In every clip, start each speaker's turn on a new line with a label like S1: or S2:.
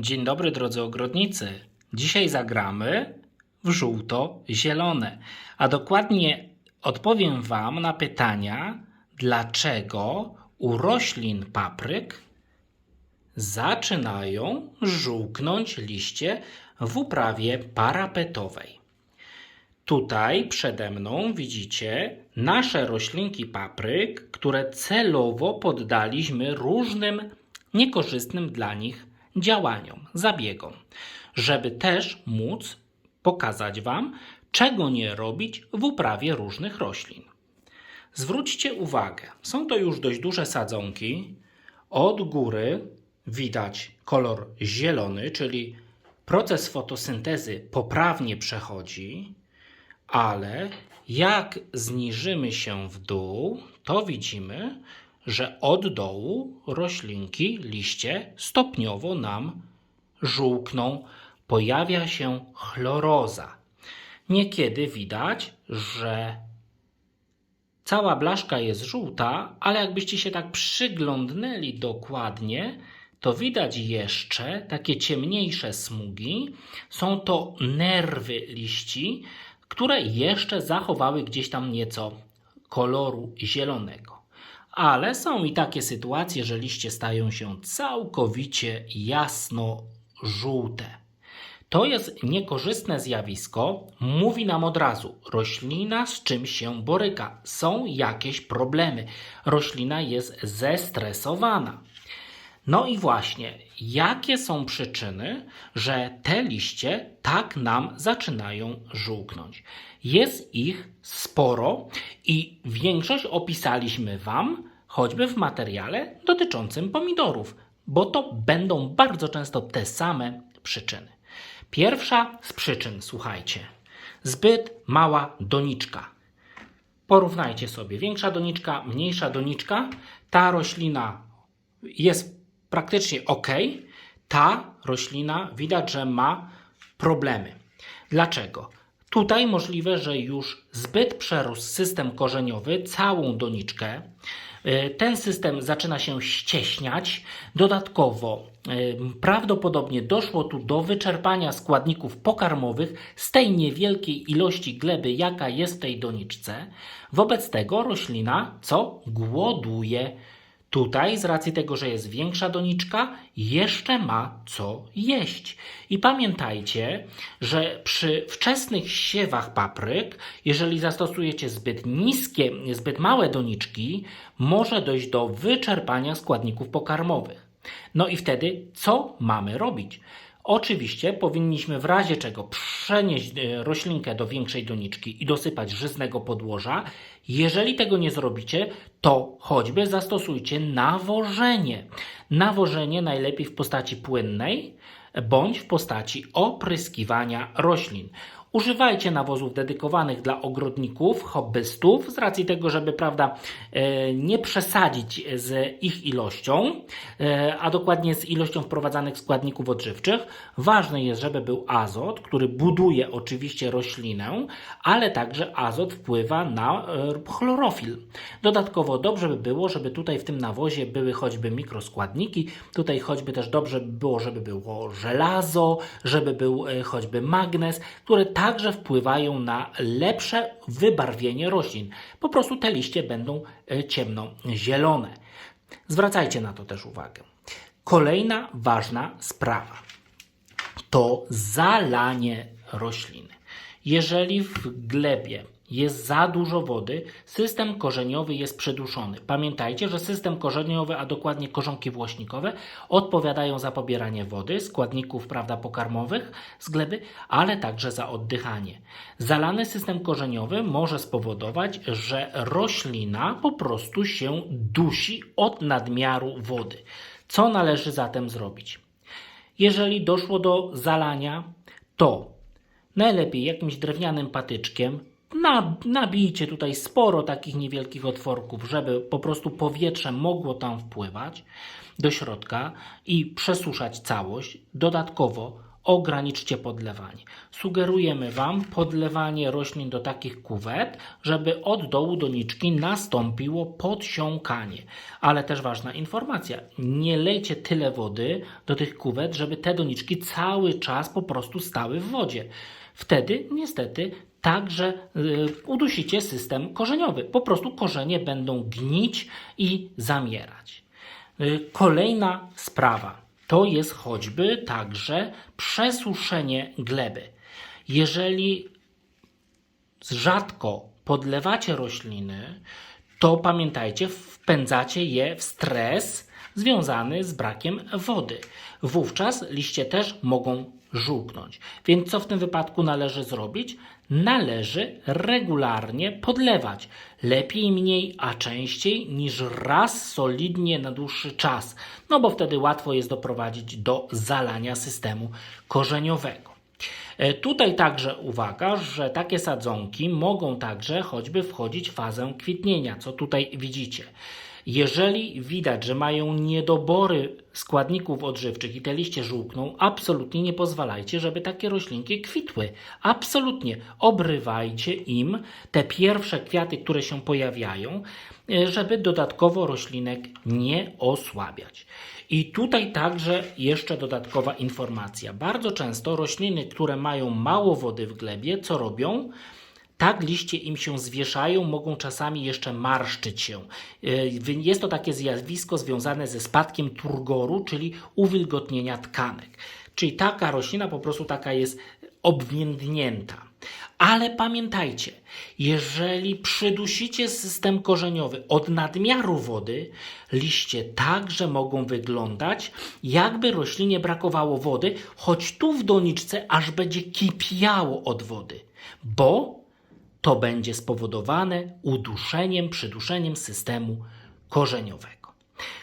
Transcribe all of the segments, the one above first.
S1: Dzień dobry drodzy ogrodnicy. Dzisiaj zagramy w żółto-zielone, a dokładnie odpowiem Wam na pytania, dlaczego u roślin papryk zaczynają żółknąć liście w uprawie parapetowej. Tutaj przede mną widzicie nasze roślinki papryk, które celowo poddaliśmy różnym niekorzystnym dla nich działaniom, zabiegom, żeby też móc pokazać Wam, czego nie robić w uprawie różnych roślin. Zwróćcie uwagę, są to już dość duże sadzonki. Od góry widać kolor zielony, czyli proces fotosyntezy poprawnie przechodzi, ale jak zniżymy się w dół, to widzimy, że od dołu roślinki, liście stopniowo nam żółkną, pojawia się chloroza. Niekiedy widać, że cała blaszka jest żółta, ale jakbyście się tak przyglądnęli dokładnie, to widać jeszcze takie ciemniejsze smugi. Są to nerwy liści, które jeszcze zachowały gdzieś tam nieco koloru zielonego. Ale są i takie sytuacje, że liście stają się całkowicie jasno-żółte. To jest niekorzystne zjawisko, mówi nam od razu, roślina z czym się boryka, są jakieś problemy, roślina jest zestresowana. No i właśnie, jakie są przyczyny, że te liście tak nam zaczynają żółknąć? Jest ich sporo i większość opisaliśmy Wam choćby w materiale dotyczącym pomidorów, bo to będą bardzo często te same przyczyny. Pierwsza z przyczyn, słuchajcie, zbyt mała doniczka. Porównajcie sobie, większa doniczka, mniejsza doniczka, ta roślina jest praktycznie ok, ta roślina widać, że ma problemy. Dlaczego? Tutaj możliwe, że już zbyt przerósł system korzeniowy całą doniczkę. Y, Ten system zaczyna się ścieśniać. Dodatkowo y, prawdopodobnie doszło tu do wyczerpania składników pokarmowych z tej niewielkiej ilości gleby, jaka jest w tej doniczce. Wobec tego roślina co? Głoduje. Tutaj, z racji tego, że jest większa doniczka, jeszcze ma co jeść. I pamiętajcie, że przy wczesnych siewach papryk, jeżeli zastosujecie zbyt niskie, zbyt małe doniczki, może dojść do wyczerpania składników pokarmowych. No i wtedy co mamy robić? Oczywiście powinniśmy w razie czego przenieść e, roślinkę do większej doniczki i dosypać żyznego podłoża. Jeżeli tego nie zrobicie, to choćby zastosujcie nawożenie. Nawożenie najlepiej w postaci płynnej bądź w postaci opryskiwania roślin. Używajcie nawozów dedykowanych dla ogrodników, hobbystów, z racji tego, żeby prawda, e, nie przesadzić z ich ilością, e, a dokładnie z ilością wprowadzanych składników odżywczych. Ważne jest, żeby był azot, który buduje oczywiście roślinę, ale także azot wpływa na e, chlorofil. Dodatkowo dobrze by było, żeby tutaj w tym nawozie były choćby mikroskładniki, tutaj choćby też dobrze by było, żeby było żelazo, żeby był choćby magnez, które także wpływają na lepsze wybarwienie roślin. Po prostu te liście będą e, ciemnozielone. Zwracajcie na to też uwagę. Kolejna ważna sprawa to zalanie rośliny. Jeżeli w glebie jest za dużo wody, system korzeniowy jest przyduszony. Pamiętajcie, że system korzeniowy, a dokładnie korzonki włośnikowe, odpowiadają za pobieranie wody, składników prawda, pokarmowych z gleby, ale także za oddychanie. Zalany system korzeniowy może spowodować, że roślina po prostu się dusi od nadmiaru wody. Co należy zatem zrobić? Jeżeli doszło do zalania, to najlepiej jakimś drewnianym patyczkiem nabijcie tutaj sporo takich niewielkich otworków, żeby po prostu powietrze mogło tam wpływać do środka i przesuszać całość. Dodatkowo ograniczcie podlewanie. Sugerujemy Wam podlewanie roślin do takich kuwet, żeby od dołu doniczki nastąpiło podsiąkanie. Ale też ważna informacja, nie lejcie tyle wody do tych kuwet, żeby te doniczki cały czas po prostu stały w wodzie. Wtedy niestety także y, udusicie system korzeniowy. Po prostu korzenie będą gnić i zamierać. Y, Kolejna sprawa to jest choćby także przesuszenie gleby. Jeżeli rzadko podlewacie rośliny, to pamiętajcie, wpędzacie je w stres związany z brakiem wody. Wówczas liście też mogą żółknąć. Więc co w tym wypadku należy zrobić? Należy regularnie podlewać. Lepiej mniej, a częściej niż raz solidnie na dłuższy czas. No bo wtedy łatwo jest doprowadzić do zalania systemu korzeniowego. E, Tutaj także uwaga, że takie sadzonki mogą także choćby wchodzić w fazę kwitnienia, co tutaj widzicie. Jeżeli widać, że mają niedobory składników odżywczych i te liście żółkną, absolutnie nie pozwalajcie, żeby takie roślinki kwitły. Absolutnie. Obrywajcie im te pierwsze kwiaty, które się pojawiają, e, żeby dodatkowo roślinek nie osłabiać. I tutaj także jeszcze dodatkowa informacja. Bardzo często rośliny, które mają mało wody w glebie, co robią? Tak liście im się zwieszają, mogą czasami jeszcze marszczyć się. Yy, Jest to takie zjawisko związane ze spadkiem turgoru, czyli uwilgotnienia tkanek. Czyli taka roślina po prostu taka jest obwiędnięta. Ale pamiętajcie, jeżeli przydusicie system korzeniowy od nadmiaru wody, liście także mogą wyglądać, jakby roślinie brakowało wody, choć tu w doniczce aż będzie kipiało od wody, bo to będzie spowodowane uduszeniem, przyduszeniem systemu korzeniowego.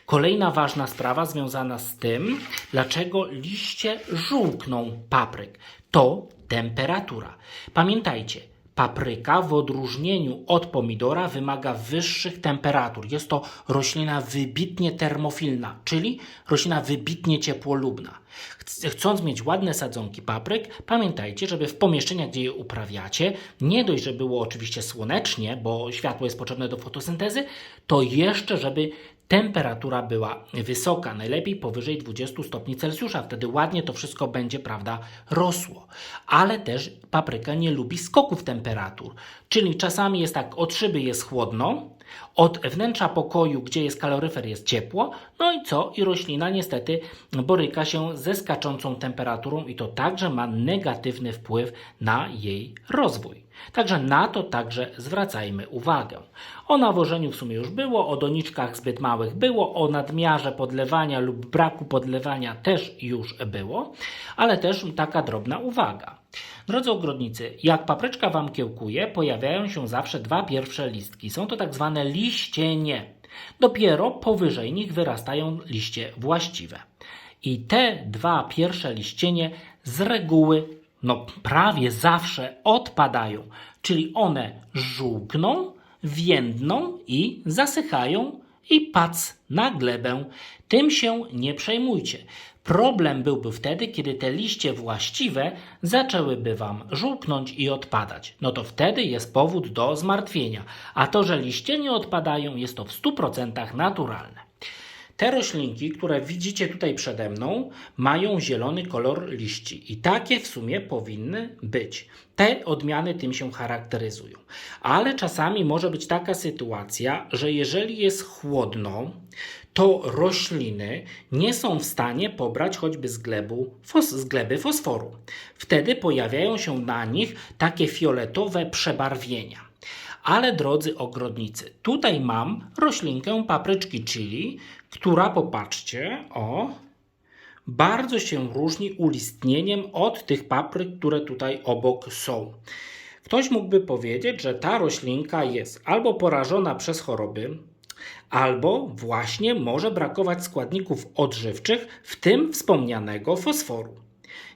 S1: Kolejna ważna sprawa związana z tym, dlaczego liście żółkną papryk, to temperatura. Pamiętajcie, papryka w odróżnieniu od pomidora wymaga wyższych temperatur. Jest to roślina wybitnie termofilna, czyli roślina wybitnie ciepłolubna. Chc- Chcąc mieć ładne sadzonki papryk, pamiętajcie, żeby w pomieszczeniach, gdzie je uprawiacie, nie dość, że było oczywiście słonecznie, bo światło jest potrzebne do fotosyntezy, to jeszcze, żeby temperatura była wysoka, najlepiej powyżej 20 stopni Celsjusza. Wtedy ładnie to wszystko będzie, prawda, rosło. Ale też papryka nie lubi skoków temperatur. Czyli czasami jest tak, od szyby jest chłodno, od wnętrza pokoju, gdzie jest kaloryfer, jest ciepło, no i co? I roślina niestety boryka się ze skaczącą temperaturą i to także ma negatywny wpływ na jej rozwój. Także na to także zwracajmy uwagę. O nawożeniu w sumie już było, o doniczkach zbyt małych było, o nadmiarze podlewania lub braku podlewania też już było, ale też taka drobna uwaga. Drodzy ogrodnicy, jak papryczka Wam kiełkuje, pojawiają się zawsze dwa pierwsze listki. Są to tak zwane liścienie. Dopiero powyżej nich wyrastają liście właściwe. I te dwa pierwsze liścienie z reguły, no prawie zawsze odpadają, czyli one żółkną, więdną i zasychają i pac na glebę. Tym się nie przejmujcie. Problem byłby wtedy, kiedy te liście właściwe zaczęłyby Wam żółknąć i odpadać. No to wtedy jest powód do zmartwienia. A to, że liście nie odpadają, jest to w 100% naturalne. Te roślinki, które widzicie tutaj przede mną, mają zielony kolor liści i takie w sumie powinny być. Te odmiany tym się charakteryzują. Ale czasami może być taka sytuacja, że jeżeli jest chłodno, to rośliny nie są w stanie pobrać choćby z, glebu, fos, z gleby fosforu. Wtedy pojawiają się na nich takie fioletowe przebarwienia. Ale drodzy ogrodnicy, tutaj mam roślinkę papryczki chili, która popatrzcie, o, bardzo się różni ulistnieniem od tych papryk, które tutaj obok są. Ktoś mógłby powiedzieć, że ta roślinka jest albo porażona przez choroby, albo właśnie może brakować składników odżywczych, w tym wspomnianego fosforu.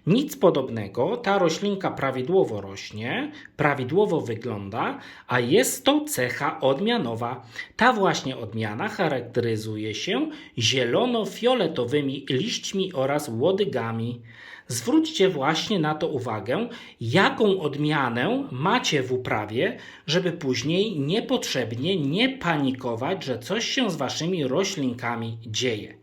S1: Nic podobnego, ta roślinka prawidłowo rośnie, prawidłowo wygląda, a jest to cecha odmianowa. Ta właśnie odmiana charakteryzuje się zielono-fioletowymi liśćmi oraz łodygami. Zwróćcie właśnie na to uwagę, jaką odmianę macie w uprawie, żeby później niepotrzebnie nie panikować, że coś się z waszymi roślinkami dzieje.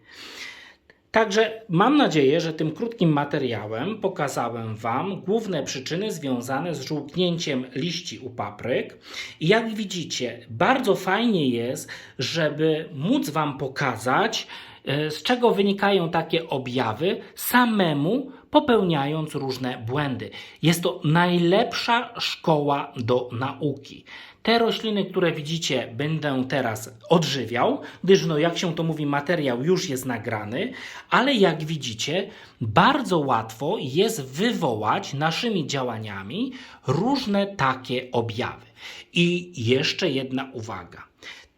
S1: Także mam nadzieję, że tym krótkim materiałem pokazałem Wam główne przyczyny związane z żółknięciem liści u papryk. I jak widzicie, bardzo fajnie jest, żeby móc Wam pokazać, e, z czego wynikają takie objawy, samemu popełniając różne błędy. Jest to najlepsza szkoła do nauki. Te rośliny, które widzicie, będę teraz odżywiał, gdyż, no, jak się to mówi, materiał już jest nagrany, ale jak widzicie, bardzo łatwo jest wywołać naszymi działaniami różne takie objawy. I jeszcze jedna uwaga.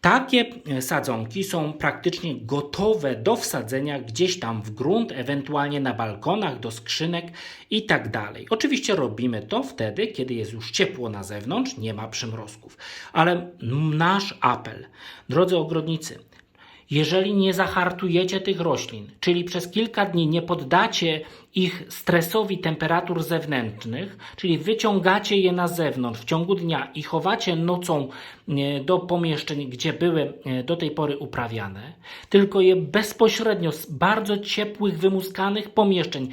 S1: Takie e, sadzonki są praktycznie gotowe do wsadzenia gdzieś tam w grunt, ewentualnie na balkonach, do skrzynek i tak dalej. Oczywiście robimy to wtedy, kiedy jest już ciepło na zewnątrz, nie ma przymrozków. Ale nasz apel, drodzy ogrodnicy, jeżeli nie zahartujecie tych roślin, czyli przez kilka dni nie poddacie ich stresowi temperatur zewnętrznych, czyli wyciągacie je na zewnątrz w ciągu dnia i chowacie nocą e, do pomieszczeń, gdzie były e, do tej pory uprawiane, tylko je bezpośrednio z bardzo ciepłych, wymuskanych pomieszczeń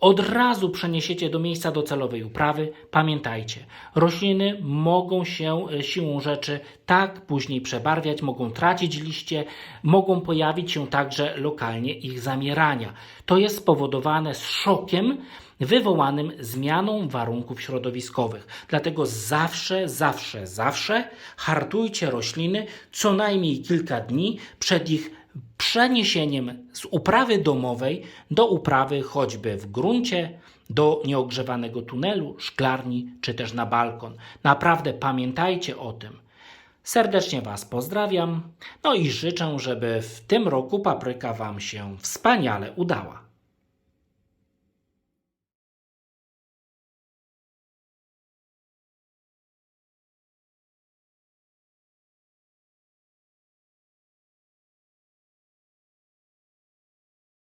S1: od razu przeniesiecie do miejsca docelowej uprawy, pamiętajcie, rośliny mogą się e, siłą rzeczy tak później przebarwiać, mogą tracić liście, mogą pojawić się także lokalnie ich zamierania. To jest spowodowane szokiem wywołanym zmianą warunków środowiskowych. Dlatego zawsze, zawsze, zawsze hartujcie rośliny co najmniej kilka dni przed ich przeniesieniem z uprawy domowej do uprawy choćby w gruncie, do nieogrzewanego tunelu, szklarni czy też na balkon. Naprawdę pamiętajcie o tym. Serdecznie Was pozdrawiam, no i życzę, żeby w tym roku papryka Wam się wspaniale udała.